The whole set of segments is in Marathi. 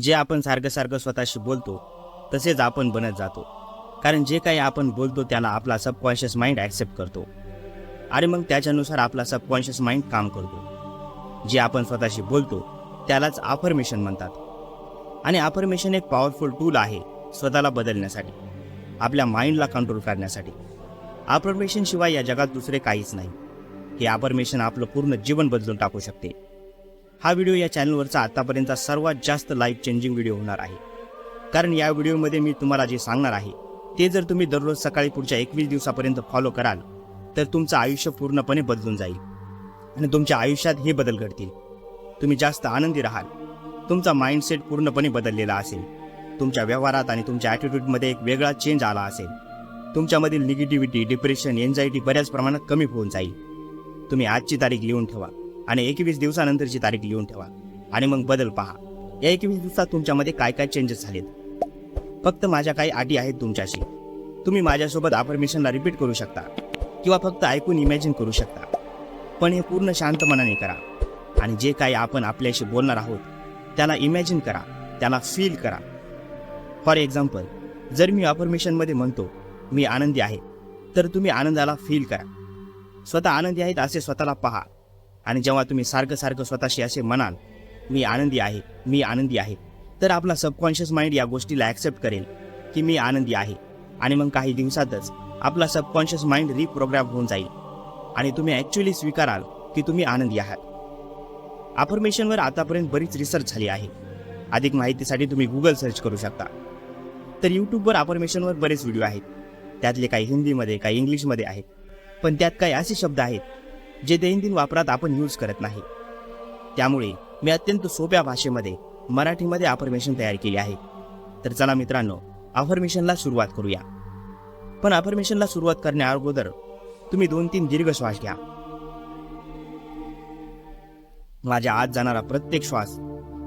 जे आपण सारखं सारखं स्वतःशी बोलतो तसेच आपण बनत जातो. कारण जे काही आपण बोलतो त्याला आपला सबकॉन्शियस माइंड ॲक्सेप्ट करतो. आणि मग त्याच्यानुसार आपला सबकॉन्शियस माइंड काम करतो. जे आपण स्वतःशी बोलतो त्यालाच आफर्मेशन म्हणतात. आणि आफर्मेशन एक पॉवरफुल टूल आहे स्वतःला बदलण्यासाठी. आपल्या माइंडला कंट्रोल करण्यासाठी. आफर्मेशनशिवाय या जगात दुसरे काहीच नाही. हे आफर्मेशन आपलं पूर्ण जीवन बदलून टाकू शकते. हा व्हिडिओ या चॅनलवरचा आतापर्यंतचा सर्वात जास्त लाईफ चेंजिंग व्हिडिओ होणार आहे. कारण या व्हिडिओमध्ये मी तुम्हाला जे सांगणार आहे ते जर तुम्ही दररोज सकाळी पुढच्या एकवीस दिवसापर्यंत फॉलो कराल तर तुमचं आयुष्य पूर्णपणे बदलून जाईल. आणि तुमच्या आयुष्यात हे बदल घडतील. तुम्ही जास्त आनंदी राहाल. तुमचा माइंडसेट पूर्णपणे बदललेला असेल. तुमच्या व्यवहारात आणि तुमच्या ॲटिट्यूडमध्ये एक वेगळा चेंज आला असेल. तुमच्यामधील निगेटिव्हिटी डिप्रेशन एन्झायटी बऱ्याच प्रमाणात कमी होऊन जाईल. तुम्ही आजची तारीख लिहून ठेवा. आणि एकवीस दिवसानंतरची तारीख लिहून ठेवा. आणि मग बदल पहा. या एकवीस दिवसात तुमच्यामध्ये काय काय चेंजेस झालेत? फक्त माझ्या काही अटी आहेत तुमच्याशी. तुम्ही माझ्यासोबत अफर्मेशनला रिपीट करू शकता. किंवा फक्त ऐकून इमॅजिन करू शकता. पण हे पूर्ण शांत मनाने करा. आणि जे काही आपण आपल्याशी बोलणार आहोत त्याला इमॅजिन करा. त्याला फील करा. फॉर एक्झाम्पल जर मी अफर्मेशनमध्ये म्हणतो मी आनंदी आहे. तर तुम्ही आनंदाला फील करा. स्वतः आनंदी आहेत असे स्वतःला पहा. आणि जेव्हा तुम्ही सारखं सारखं स्वतःशी असे म्हणाल मी आनंदी आहे मी आनंदी आहे तर आपला सबकॉन्शियस माइंड या गोष्टीला ॲक्सेप्ट करेल की मी आनंदी आहे. आणि मग काही दिवसातच आपला सबकॉन्शियस माइंड रिप्रोग्राम होऊन जाईल. आणि तुम्ही ॲक्च्युली स्वीकाराल की तुम्ही आनंदी आहात. अफर्मेशनवर आतापर्यंत बरीच रिसर्च झाली आहे. अधिक माहितीसाठी तुम्ही गुगल सर्च करू शकता. तर यूट्यूबवर अफर्मेशनवर बरेच व्हिडिओ आहेत. त्यातले काही हिंदीमध्ये काही इंग्लिशमध्ये आहेत. पण त्यात काही असे शब्द आहेत जे दैनंदिन वापरात आपण यूज करत नाही. त्यामुळे मी अत्यंत सोप्या भाषेमध्ये मराठीमध्ये अफर्मेशन तयार केली आहे. तर चला मित्रांनो अफर्मेशनला सुरुवात करूया. पण अफर्मेशनला सुरुवात करण्या अगोदर तुम्ही दोन तीन दीर्घ श्वास घ्या. माझ्या आत जाणारा प्रत्येक श्वास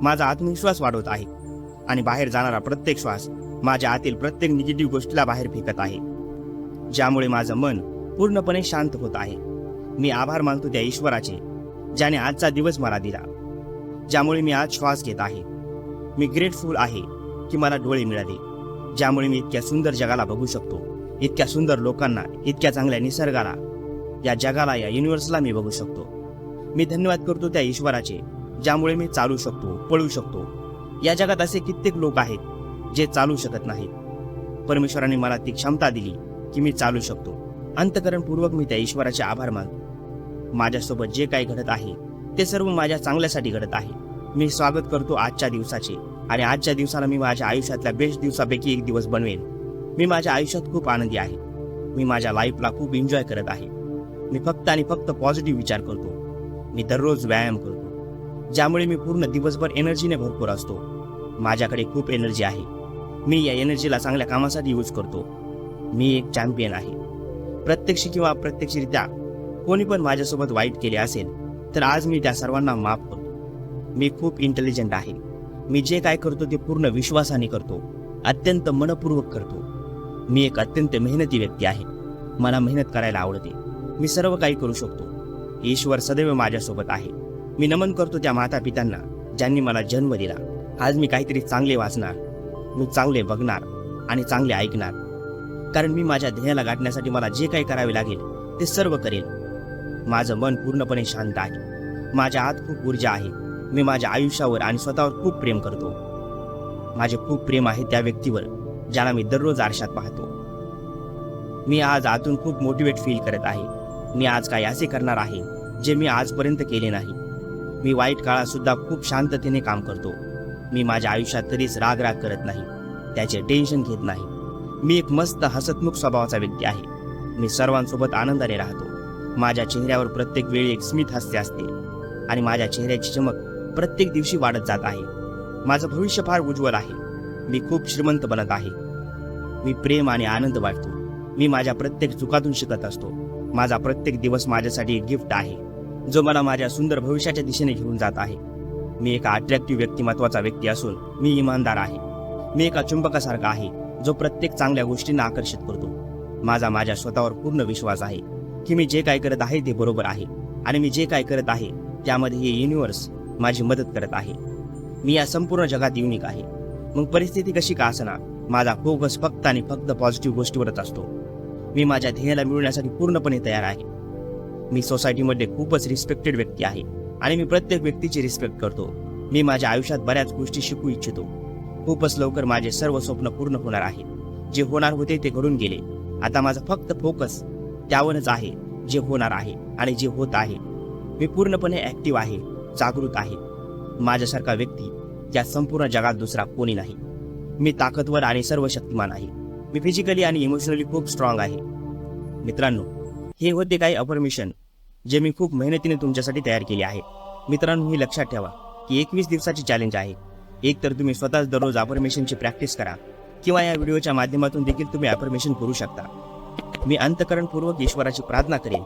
माझा आत्मविश्वास वाढवत आहे. आणि बाहेर जाणारा प्रत्येक श्वास माझ्या आतील प्रत्येक निगेटिव्ह गोष्टीला बाहेर फेकत आहे. ज्यामुळे माझं मन पूर्णपणे शांत होत आहे. मी आभार मानतो त्या ईश्वराचे ज्याने आजचा दिवस मला दिला ज्यामुळे मी आज श्वास घेत आहे. मी ग्रेटफुल आहे की मला डोळे मिळाले ज्यामुळे मी इतक्या सुंदर जगाला बघू शकतो इतक्या सुंदर लोकांना इतक्या चांगल्या निसर्गाला या जगाला या युनिव्हर्सला मी बघू शकतो. मी धन्यवाद करतो त्या ईश्वराचे ज्यामुळे मी चालू शकतो पळू शकतो. या जगात असे कित्येक लोक आहेत जे चालू शकत नाहीत. परमेश्वराने मला ती क्षमता दिली की मी चालू शकतो. अंतकरणपूर्वक मी त्या ईश्वराचे आभार मानतो. माझ्यासोबत जे काही घडत आहे ते सर्व माझ्या चांगल्यासाठी घडत आहे. मी स्वागत करतो आजच्या दिवसाचे आणि आजच्या दिवसाला मी माझ्या आयुष्यातल्या बेस्ट दिवसापैकी एक दिवस बनवेन. मी माझ्या आयुष्यात खूप आनंदी आहे. मी माझ्या लाईफला खूप एन्जॉय करत आहे. मी फक्त आणि फक्त पॉझिटिव्ह विचार करतो. मी दररोज व्यायाम करतो. ज्यामुळे मी पूर्ण दिवसभर एनर्जीने भरपूर असतो. माझ्याकडे खूप एनर्जी आहे. मी या एनर्जीला चांगल्या कामासाठी यूज करतो. मी एक चॅम्पियन आहे. प्रत्यक्ष किंवा अप्रत्यक्षरित्या कोणी पण माझ्यासोबत वाईट केले असेल तर आज मी त्या सर्वांना माफ करतो. मी खूप इंटेलिजंट आहे. मी जे काय करतो ते पूर्ण विश्वासाने करतो. अत्यंत मनपूर्वक करतो. मी एक अत्यंत मेहनती व्यक्ती आहे. मला मेहनत करायला आवडते. मी सर्व काही करू शकतो. ईश्वर सदैव माझ्यासोबत आहे. मी नमन करतो त्या माता पित्यांना ज्यांनी मला जन्म दिला. आज मी काहीतरी चांगले वाचणार मी चांगले बघणार आणि चांगले ऐकणार. कारण मी माझ्या ध्येयाला गाठण्यासाठी मला जे काही करावे लागेल ते सर्व करेल. माझं मन पूर्णपणे शांत आहे. माझ्या आत खूप ऊर्जा आहे. मी माझ्या आयुष्यावर आणि स्वतःवर खूप प्रेम करतो. माझे खूप प्रेम आहे त्या व्यक्तीवर ज्याला मी दररोज आरशात पाहतो. मी आज आतून खूप मोटिवेट फील करत आहे. मी आज काय असे करणार आहे जे मी आजपर्यंत केले नाही. मी वाईट काळात सुद्धा खूप शांततेने काम करतो. मी माझ्या आयुष्यात कधीच राग राग करत नाही. त्याचे टेन्शन घेत नाही. मी एक मस्त हसतमुख स्वभावाचा व्यक्ती आहे. मी सर्वांसोबत आनंदाने राहतो. माझ्या चेहऱ्यावर प्रत्येक वेळी एक स्मित हास्य असते. आणि माझ्या चेहऱ्याची चमक प्रत्येक दिवशी वाढत जात आहे. माझं भविष्य फार उज्ज्वल आहे. मी खूप श्रीमंत बनत आहे. मी प्रेम आणि आनंद वाटतो मी माझ्या प्रत्येक चुकातून शिकत असतो. माझा प्रत्येक दिवस माझ्यासाठी एक गिफ्ट आहे. जो मला माझ्या सुंदर भविष्याच्या दिशेने घेऊन जात आहे. मी एका अट्रॅक्टिव्ह व्यक्तिमत्वाचा व्यक्ती असून मी इमानदार आहे. मी एका चुंबकासारखा आहे जो प्रत्येक चांगल्या गोष्टींना आकर्षित करतो. माझा माझ्या स्वतःवर पूर्ण विश्वास आहे. की मी जे काय करत आहे ते बरोबर आहे आणि मी जे काय करत आहे त्यामध्ये हे युनिव्हर्स माझी मदत करत आहे. मी या संपूर्ण जगात युनिक आहे. मग परिस्थिती कशी का असना माझा फोकस फक्त आणि फक्त पॉझिटिव्ह गोष्टीवरच असतो. मी माझ्या ध्येयाला मिळवण्यासाठी पूर्णपणे तयार आहे. मी सोसायटीमध्ये खूपच रिस्पेक्टेड व्यक्ती आहे आणि मी प्रत्येक व्यक्तीची रिस्पेक्ट करतो. मी माझ्या आयुष्यात बऱ्याच गोष्टी शिकू इच्छितो. खूपच लवकर माझे सर्व स्वप्न पूर्ण होणार आहे जे होणार होते ते घडून गेले. आता माझा फक्त फोकस त्यावरच आहे जे होणार आहे आणि जे होत आहे. मी पूर्णपणे ॲक्टिव्ह आहे जागृत आहे. माझ्यासारखा व्यक्ती या संपूर्ण जगात दुसरा कोणी नाही. मी ताकदवर आणि सर्व शक्तिमान आहे. मी फिजिकली आणि इमोशनली खूप स्ट्रॉंग आहे. मित्रांनो हे होते काही अफर्मेशन जे मी खूप मेहनतीने तुमच्यासाठी तयार केले आहे. मित्रांनो हे लक्षात ठेवा की एकवीस दिवसाची चॅलेंज आहे. एक तर तुम्ही स्वतःच दररोज अफर्मेशनची प्रॅक्टिस करा किंवा या व्हिडिओच्या माध्यमातून देखील तुम्ही अफर्मेशन करू शकता. मी अंतकरणपूर्वक ईश्वराची प्रार्थना करेन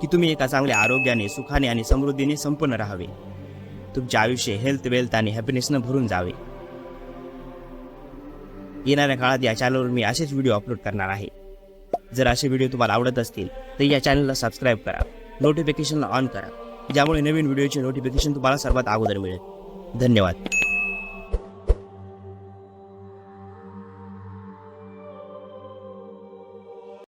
की तुम्ही एका चांगल्या आरोग्याने सुखाने आणि समृद्धीने संपन्न राहावे. तुमचे आयुष्य हेल्थ वेल्थ आणि हॅपीनेसनं भरून जावे. येणाऱ्या काळात या चॅनलवर मी असेच व्हिडिओ अपलोड करणार आहे. जर असे व्हिडिओ तुम्हाला आवडत असतील तर या चॅनलला सबस्क्राईब करा नोटिफिकेशनला ऑन करा ज्यामुळे नवीन व्हिडिओचे नोटिफिकेशन तुम्हाला सर्वात अगोदर मिळेल. धन्यवाद.